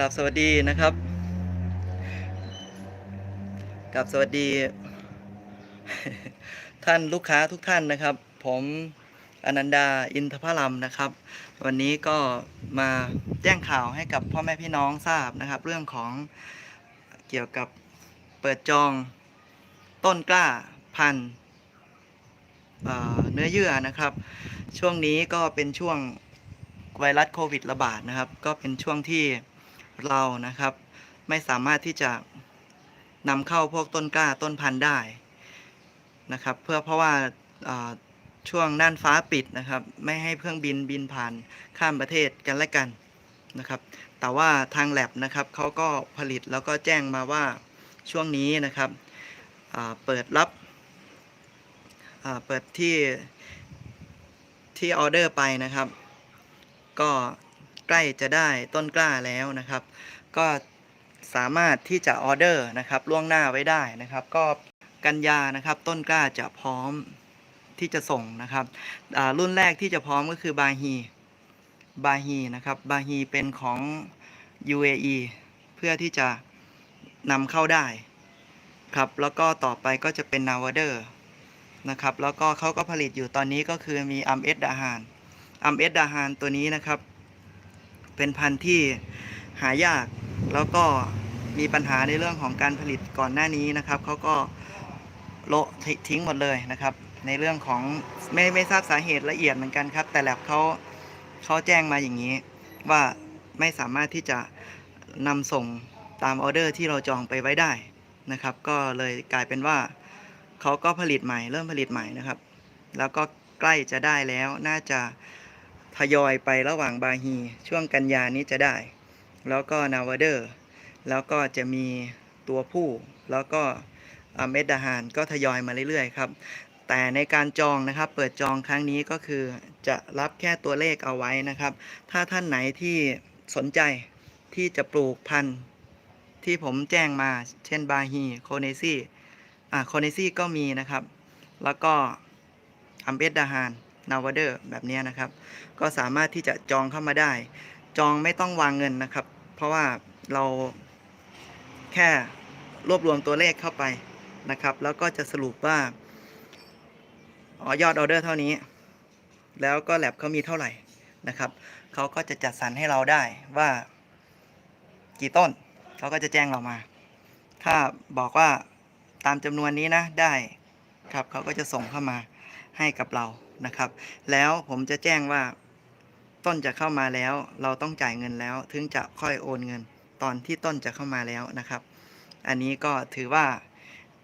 กราบสวัสดีนะครับกราบสวัสดี ท่านลูกค้าทุกท่านนะครับ ผมอนันดาอินทพลัมนะครับ วันนี้ก็มาแจ้งข่าวให้กับพ่อแม่พี่น้องทราบนะครับ เรื่องของเกี่ยวกับเปิดจองต้นกล้าพันธุ์เเนื้อเยื่อนะครับ ช่วงนี้ก็เป็นช่วงไวรัสโควิดระบาดนะครับ ก็เป็นช่วงที่ เรานะครับ ไม่สามารถที่จะนำเข้าพวกต้นกล้าต้นพันธุ์ได้นะครับ เพื่อเพราะว่าช่วงน่านฟ้าปิดนะครับ ไม่ให้เครื่องบินบินผ่านข้ามประเทศกันและกันนะครับ แต่ว่าทางแลบนะครับเขาก็ผลิตแล้วก็แจ้งมาว่าช่วงนี้นะครับเปิดรับเปิดที่ที่ออเดอร์ไปนะครับ ก็ ใกล้จะได้ต้นกล้าแล้วนะครับ ก็สามารถที่จะออเดอร์นะครับล่วงหน้าไว้ได้นะครับ ก็กันยานะครับต้นกล้าจะพร้อมที่จะส่งนะครับรุ่นแรกที่จะพร้อมก็คือบาฮีบาฮีนะครับบาฮีเป็นของ UAE เพื่อที่จะนำเข้าได้ครับแล้วก็ต่อไปก็จะเป็นนาวเดอร์นะครับแล้วก็เขาก็ผลิตอยู่ตอนนี้ก็คือมีอัมเอสดาฮานอัมเอสดาฮานตัวนี้นะครับ เป็นพันธุ์ที่หายาก แล้วก็มีปัญหาในเรื่องของการผลิตก่อนหน้านี้นะครับเขาก็โละทิทิ้งหมดเลยนะครับ ในเรื่องของไม่ไม่ทราบสาเหตุละเอียดเหมือนกันครับ แต่แลบเขาเขาแจ้งมาอย่างนี้ ว่าไม่สามารถที่จะนำส่งตามออเดอร์ที่เราจองไปไว้ได้นะครับ ก็เลยกลายเป็นว่าเขาก็ผลิตใหม่ เริ่มผลิตใหม่นะครับ แล้วก็ใกล้จะได้แล้วน่าจะ ทยอยไประหว่างบาฮี ช่วงกันยานี้จะได้ แล้วก็นาวเดอร์ แล้วก็จะมีตัวผู้ แล้วก็อเมดดาฮานก็ทยอยมาเรื่อยๆครับ แต่ในการจองนะครับเปิดจองครั้งนี้ก็คือจะรับแค่ตัวเลขเอาไว้นะครับ ถ้าท่านไหนที่สนใจที่จะปลูกพันธุ์ที่ผมแจ้งมา เช่นบาฮีโคเนซี่อ่าโคเนซี่ก็มีนะครับ แล้วก็อัมเบดดาฮาน นาวเดอร์แบบนี้นะครับ ก็สามารถที่จะจองเข้ามาได้ จองไม่ต้องวางเงินนะครับ เพราะว่าเราแค่รวบรวมตัวเลขเข้าไปนะครับ แล้วก็จะสรุปว่าอ๋อยอดออเดอร์เท่านี้ แล้วก็แลบเขามีเท่าไหร่นะครับเขาก็จะจัดสรรให้เราได้ว่ากี่ต้นเขาก็จะแจ้งเรามา ถ้าบอกว่าตามจำนวนนี้นะได้ครับเขาก็จะส่งเข้ามาให้กับเรา นะครับ แล้วผมจะแจ้งว่าต้นจะเข้ามาแล้ว เราต้องจ่ายเงินแล้ว ถึงจะค่อยโอนเงิน ตอนที่ต้นจะเข้ามาแล้วนะครับ อันนี้ก็ถือว่า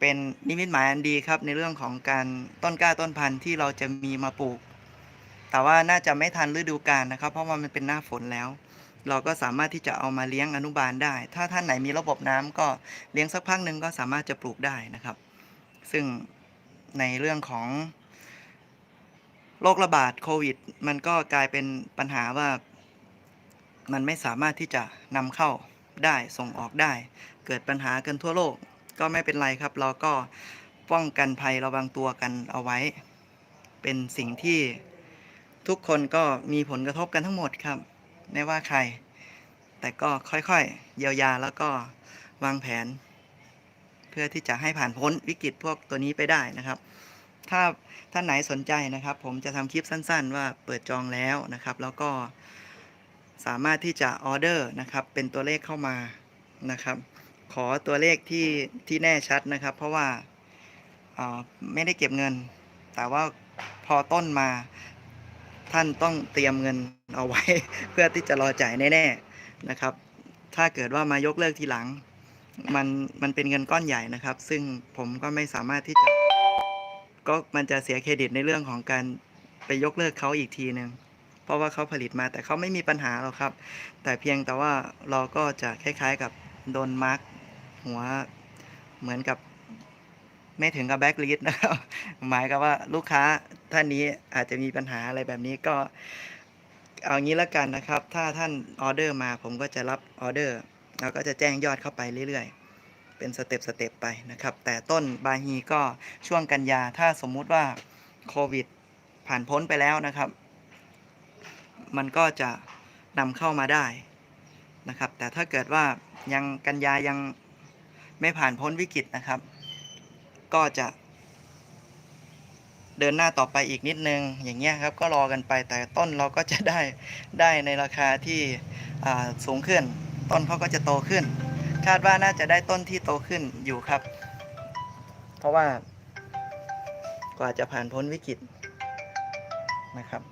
เป็นนิมิตหมายอันดีครับในเรื่องของการต้นกล้าต้นพันธุ์ที่เราจะมีมาปลูก แต่ว่าน่าจะไม่ทันฤดูกาลนะครับ เพราะว่ามันเป็นหน้าฝนแล้ว เราก็สามารถที่จะเอามาเลี้ยงอนุบาลได้ ถ้าท่านไหนมีระบบน้ำก็เลี้ยงสักพักหนึ่งก็สามารถจะปลูกได้นะครับ ซึ่งในเรื่องของ โรคระบาดโควิด มันก็กลายเป็นปัญหาว่า มันไม่สามารถที่จะนำเข้าได้ส่งออกได้ เกิดปัญหากันทั่วโลกก็ไม่เป็นไรครับ เราก็ป้องกันภัยระวังตัวกันเอาไว้ เป็นสิ่งที่ทุกคนก็มีผลกระทบกันทั้งหมดครับไม่ว่าใคร แต่ก็ค่อยๆ เยียวยาแล้วก็วางแผน เพื่อที่จะให้ผ่านพ้นวิกฤตพวกตัวนี้ไปได้นะครับ ถ้าท่านไหนสนใจนะครับ ผมจะทำคลิปสั้น ๆ ว่าเปิดจองแล้วนะครับ แล้วก็สามารถที่จะออเดอร์นะครับเป็นตัวเลขเข้ามานะครับ ขอตัวเลขที่ที่แน่ชัดนะครับ เพราะว่าไม่ได้เก็บเงิน แต่ว่าพอต้นมาท่านต้องเตรียมเงินเอาไว้ เพื่อที่จะรอจ่ายแน่ๆนะครับ ถ้าเกิดว่ามายกเลิกทีหลัง มันมันเป็นเงินก้อนใหญ่นะครับ ซึ่งผมก็ไม่สามารถที่จะ ก็มันจะเสียเครดิตในเรื่องของการไปยกเลิกเขาอีกทีหนึ่งเพราะว่าเขาผลิตมาแต่เขาไม่มีปัญหาหรอกครับ แต่เพียงแต่ว่าเราก็จะคล้ายๆกับโดนมาร์กหัวเหมือนกับไม่ถึงกับแบ็กลิสนะครับหมายกับว่าลูกค้าท่านนี้อาจจะมีปัญหาอะไรแบบนี้ก็เอางี้ละกันนะครับ ถ้าท่านออเดอร์มาผมก็จะรับออเดอร์แล้วก็จะแจ้งยอดเข้าไปเรื่อยๆ เป็นสเต็ปสเต็ปไปนะครับ แต่ต้นบาฮีก็ช่วงกันยา ถ้าสมมุติว่าโควิดผ่านพ้นไปแล้วนะครับ มันก็จะนำเข้ามาได้นะครับ แต่ถ้าเกิดว่ายังกันยายังไม่ผ่านพ้นวิกฤตนะครับ ก็จะ เดินหน้าต่อไปอีกนิดนึง อย่างเงี้ยครับก็รอกันไปแต่ต้นเราก็จะได้ได้ในราคาที่สูงขึ้น ต้นเขาก็จะโตขึ้น คาดว่าน่าจะได้ต้นที่โตขึ้นอยู่ครับ เพราะว่ากว่าจะผ่านพ้นวิกฤตนะครับ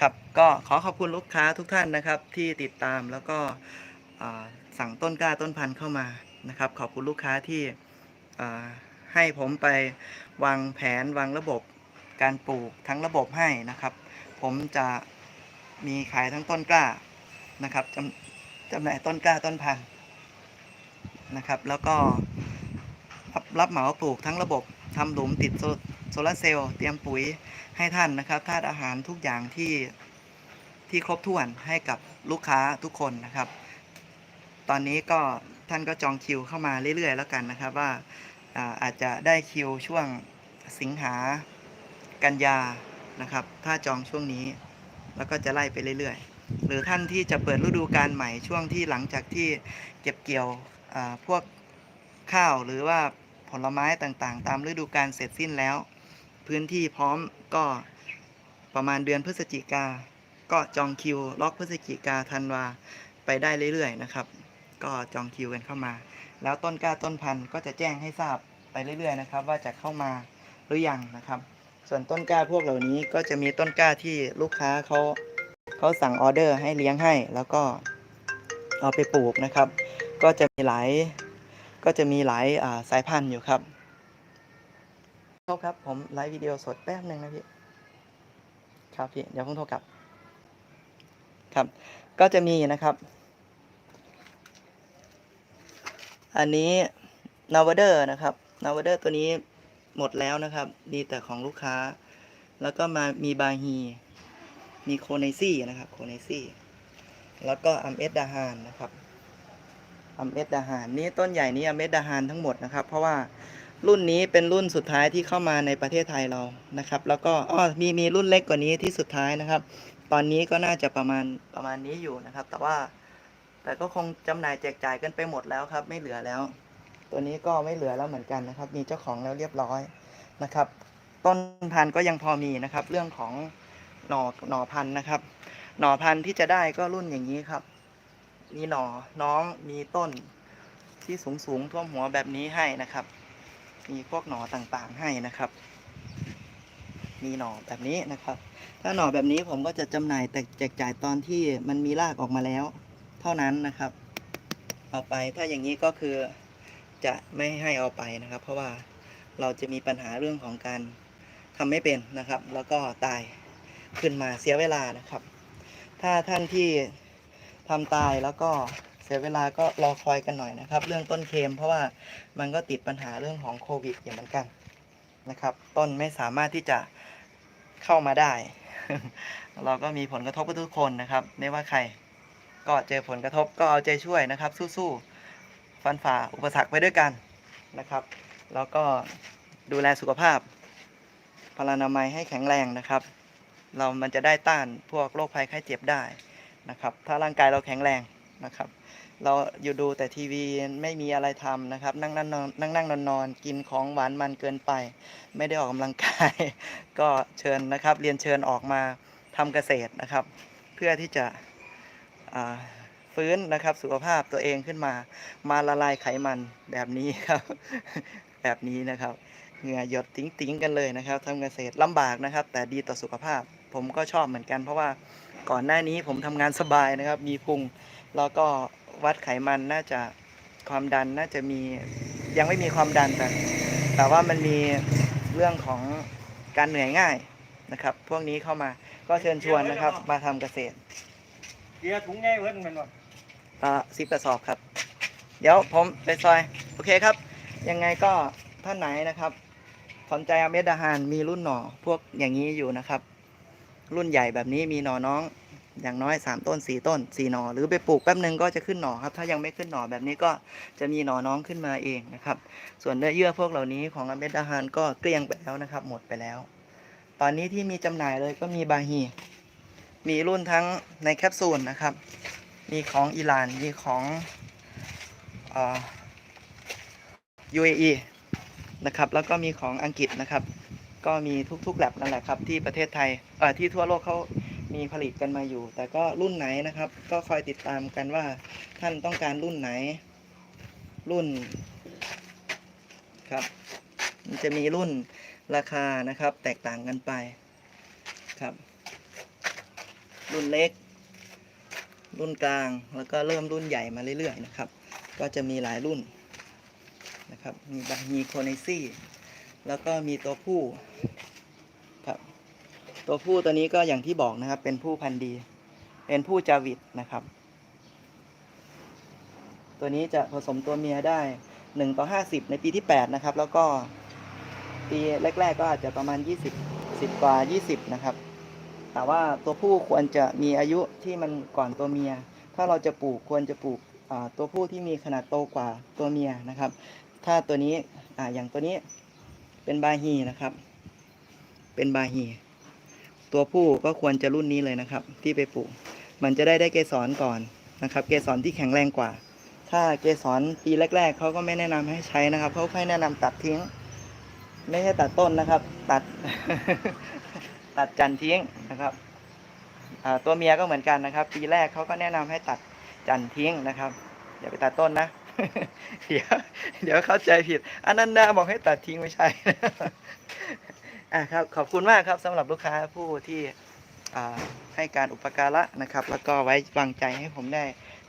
ครับก็ขอขอบคุณลูกค้าทุกท่านนะครับ ที่ติดตามแล้วก็สั่งต้นกล้าต้นพันธุ์เข้ามานะครับ ขอบคุณลูกค้าที่ให้ผมไปวางแผนวางระบบการปลูกทั้งระบบให้นะครับ ผมจะมีขายทั้งต้นกล้า นะครับจำจำหน่ายต้นกล้าต้นพันธุ์นะครับ แล้วก็รับรับเหมาปลูกทั้งระบบทำหลุมติดโซโซลาร์เซลล์เตรียมปุ๋ยให้ท่านนะครับธาตุอาหารทุกอย่างที่ที่ครบถ้วนให้กับลูกค้าทุกคนนะครับ ตอนนี้ก็ท่านก็จองคิวเข้ามาเรื่อยๆ แล้วกันนะครับว่าอ่าอาจจะได้คิวช่วงสิงหากันยานะครับ ถ้าจองช่วงนี้ แล้วก็จะไล่ไปเรื่อยๆ หรือท่านที่จะเปิดฤดูกาลใหม่ช่วงที่หลังจากที่เก็บเกี่ยวพวกข้าวหรือว่าผลไม้ต่างๆ ตามฤดูกาลเสร็จสิ้นแล้ว พื้นที่พร้อมก็ประมาณเดือนพฤศจิกา ก็จองคิว ล็อกพฤศจิกาธันวาไปได้เรื่อยๆนะครับ ก็จองคิวกันเข้ามา แล้วต้นกล้าต้นพันธุ์ก็จะแจ้งให้ทราบไปเรื่อยๆนะครับ ว่าจะเข้ามาหรือยังนะครับ ส่วนต้นกล้าพวกเหล่านี้ก็จะมีต้นกล้าที่ลูกค้าเขา เขาสั่งออเดอร์ให้เลี้ยงให้ แล้วก็เอาไปปลูกนะครับ ก็จะมีหลายก็จะมีหลายาสายพันธุ์อยู่ครับโทษครับ ผมไลฟ์วิดีโอสดแป๊บหนึ่งนะพี่ ครับพี่ เดี๋ยวผมโทรกลับ ครับ ก็จะมีนะครับ อันนี้นาวเดอร์นะครับนาวเดอร์ตัวนี้หมดแล้วนะครับมีแต่ของลูกค้า แล้วก็มามีบาฮี มีโคเนซี่นะครับโคเนซี่แล้วก็อัมเอสดาฮานนะครับอัมเอสดาฮานนี่ต้นใหญ่นี้อัมเอสดาฮานทั้งหมดนะครับ เพราะว่ารุ่นนี้เป็นรุ่นสุดท้ายที่เข้ามาในประเทศไทยเรานะครับ แล้วก็อ้อมีมีรุ่นเล็กกว่านี้ที่สุดท้ายนะครับ ตอนนี้ก็น่าจะประมาณประมาณนี้อยู่นะครับ แต่ว่าแต่ก็คงจำหน่ายแจกจ่ายกันไปหมดแล้วครับ ไม่เหลือแล้ว ตัวนี้ก็ไม่เหลือแล้วเหมือนกันนะครับ มีเจ้าของแล้วเรียบร้อยนะครับ ต้นพันธุ์ก็ยังพอมีนะครับ เรื่องของ หน่อหน่อพันธุ์นะครับ หน่อพันธุ์ที่จะได้ก็รุ่นอย่างนี้ครับ มีหน่อน้องมีต้นที่สูงสูงๆท่วมหัวแบบนี้ให้นะครับ มีพวกหน่อต่างๆให้นะครับ มีหน่อแบบนี้นะครับ ถ้าหน่อแบบนี้ผมก็จะจำหน่ายแต่แจกจ่ายตอนที่มันมีรากออกมาแล้ว เท่านั้นนะครับเอาไปถ้าอย่างนี้ก็คือจะไม่ให้เอาไปนะครับ เพราะว่าเราจะมีปัญหาเรื่องของการทำไม่เป็นนะครับ แล้วก็ตาย ขึ้นมาเสียเวลานะครับ ถ้าท่านที่ทำตายแล้วก็เสียเวลาก็รอคอยกันหน่อยนะครับ เรื่องต้นเค็มเพราะว่ามันก็ติดปัญหาเรื่องของโควิดอยู่เหมือนกันนะครับ ต้นไม่สามารถที่จะเข้ามาได้ เราก็มีผลกระทบกับทุกคนนะครับ ไม่ว่าใครก็เจอผลกระทบก็เอาใจช่วยนะครับ สู้ๆฟันฝ่าอุปสรรคไปด้วยกันนะครับ แล้วก็ดูแลสุขภาพพลานามัยให้แข็งแรงนะครับ เรามันจะได้ต้านพวกโรคภัยไข้เจ็บได้นะครับ ถ้าร่างกายเราแข็งแรงนะครับ เราอยู่ดูแต่ทีวีไม่มีอะไรทำนะครับ นั่งนั่งนอนนั่งนั่งนอนนอนกินของหวานมันเกินไป ไม่ได้ออกกำลังกาย ก็เชิญนะครับ เรียนเชิญออกมาทำเกษตรนะครับ เพื่อที่จะฟื้นนะครับสุขภาพตัวเองขึ้นมา มาละลายไขมันแบบนี้ครับ แบบนี้นะครับ เหงื่อหยดติ้งๆกันเลยนะครับทำเกษตรลำบากนะครับ แต่ดีต่อสุขภาพ ผมก็ชอบเหมือนกัน เพราะว่าก่อนหน้านี้ผมทำงานสบายนะครับ มีพุงแล้วก็วัดไขมันน่าจะความดันน่าจะมียังไม่มีความดันแต่แต่ว่ามันมีเรื่องของการเหนื่อยง่ายนะครับ พวกนี้เข้ามาก็เชิญชวนนะครับ มาทำเกษตรเดี๋ยวถุงง่ายเพิ่นแมันบ่อ่าสิบกระสอบครับ เดี๋ยวผมไปซอย โอเคครับ ยังไงก็ท่านไหนนะครับสนใจอเมดาฮานมีรุ่นหน่อพวกอย่างนี้อยู่นะครับ รุ่นใหญ่แบบนี้มีหน่อน้อง อย่างน้อย 3 ต้น 4 ต้น 4 หน่อ หรือไปปลูกแป๊บนึงก็จะขึ้นหน่อครับ ถ้ายังไม่ขึ้นหน่อแบบนี้ก็จะมีหน่อน้องขึ้นมาเองนะครับ ส่วนเนื้อเยื่อพวกเหล่านี้ของอเมดาฮานก็เกลี้ยงไปแล้วนะครับ หมดไปแล้ว ตอนนี้ที่มีจำหน่ายเลยก็มีบาฮี มีรุ่นทั้งในแคปซูลนะครับ มีของอิหร่าน มีของอ UAE นะครับ แล้วก็มีของอังกฤษนะครับ ก็มีทุกๆแลบนั่นแหละครับ ที่ประเทศไทยเอ่อที่ทั่วโลกเขามีผลิตกันมาอยู่ แต่ก็รุ่นไหนนะครับ ก็คอยติดตามกันว่าท่านต้องการรุ่นไหน รุ่นครับ มันจะมีรุ่นราคานะครับ แตกต่างกันไปครับ รุ่นเล็ก รุ่นกลางแล้วก็เริ่มรุ่นใหญ่มาเรื่อยๆนะครับ ก็จะมีหลายรุ่นนะครับ มีบาฮีโคเนซี่ แล้วก็มีตัวผู้ครับ ตัวผู้ตัวนี้ก็อย่างที่บอกนะครับ เป็นผู้พันธุ์ดี เป็นผู้จาวิตนะครับ ตัวนี้จะผสมตัวเมียได้หนึ่งต่อห้าสิบในปีที่แปดนะครับ แล้วก็ปีแรก ๆ ก็อาจจะประมาณยี่สิบสิบกว่ายี่สิบนะครับ แต่ว่าตัวผู้ควรจะมีอายุที่มันก่อนตัวเมีย ถ้าเราจะปลูกควรจะปลูกตัวผู้ที่มีขนาดโตกว่าตัวเมียนะครับ ถ้าตัวนี้ออย่างตัวนี้ เป็นบาฮีนะครับ เป็นบาฮี ตัวผู้ก็ควรจะรุ่นนี้เลยนะครับ ที่ไปปลูก มันจะได้ได้เกสรก่อนนะครับ เกสรที่แข็งแรงกว่า ถ้าเกสรปีแรก ๆเขาก็ไม่แนะนำให้ใช้นะครับเขาให้แนะนำตัดทิ้ง ไม่ใช่ตัดต้นนะครับ ตัด ตัดจันทิ้งนะครับตัวเมียก็เหมือนกันนะครับ ปีแรกเขาก็แนะนำให้ตัดจันทิ้งนะครับอย่าไปตัดต้นนะ เดี๋ยวเดี๋ยวเข้าใจผิดอันนันดาบอกให้ตัดทิ้งไม่ใช่อะครับขอบคุณมากครับสำหรับลูกค้าผู้ที่ให้การอุปการะนะครับ แล้วก็ไว้วางใจให้ผมได้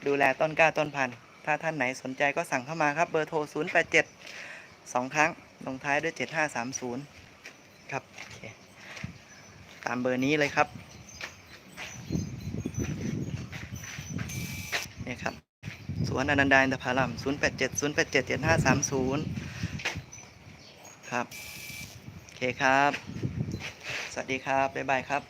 ดูแลต้นกล้าต้นพันธุ์ถ้าท่านไหนสนใจก็สั่งเข้ามาครับเบอร์โทร 0 8 7 2 ครั้งลงท้ายด้วย 7530 ครับโอเคตามเบอร์นี้เลยครับนี่ครับ สวนอนันดาอินทผลัม0 8 7 0 8 7 7 5 3 0 ครับ โอเคครับ สวัสดีครับ บ๊ายบายครับ